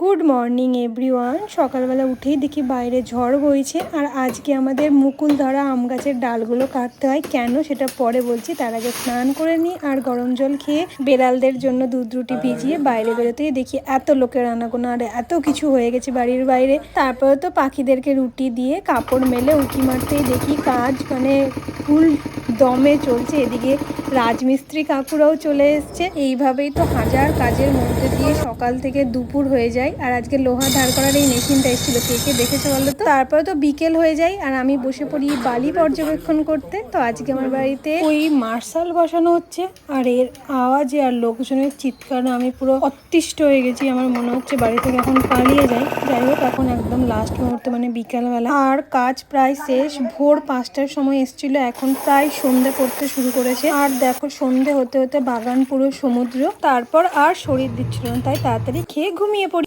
Good morning everyone সকালবেলা উঠেই দেখি বাইরে ঝড় বইছে আর আজকে আমাদের মুকুল ধরা আম গাছের ডালগুলো কাটতে হয়। কেন সেটা পরে বলছি তার আগে স্নান করে নিই আর গরম জল খেয়ে বেড়ালদের জন্য দুধ রুটি ভিজিয়ে বাইরে বেরোতেই দেখি এত লোকের আনাগোনা আর এত কিছু হয়ে গেছে বাড়ির বাইরে। তারপরে তো পাখিদেরকে রুটি দিয়ে কাপড় মেলে উঁকি মারতেই দেখি কাজ মানে ফুল দমে চলছে। এদিকে রাজমিস্ত্রি কাকুরাও চলে এসছে। এইভাবেই তো হাজার কাজের মধ্যে দিয়ে সকাল থেকে দুপুর হয়ে যায়। আর আজকে লোহা ধার করার এই মেশিনটা এসেছিল। কে কে দেখেছে বলো তো? তারপরে তো বিকেল হয়ে যায় আর আমি বসে পড়ি বালি পর্যবেক্ষণ করতে। তো আজকে আমার বাড়িতে ওই মার্শাল বসানো হচ্ছে। আর এর আওয়াজে আর লোকজনের চিৎকার আমি পুরো অতিষ্ঠ হয়ে গেছি। আমার মনে হচ্ছে বাড়ি থেকে এখন পালিয়ে যাই। যাই হোক, এখন একদম লাস্ট মুহূর্তে মানে বিকালবেলা। আর কাজ প্রায় শেষ। ভোর পাঁচটার সময় এসেছিল। এখন প্রায় সন্ধে পড়তে শুরু করেছে। আর দেখো সন্ধে হতে হতে বাগান পুরো সমুদ্র, তারপর আর শরীর দিচ্ছিল না, তাই তাড়াতাড়ি খেয়ে ঘুমিয়ে পড়ি।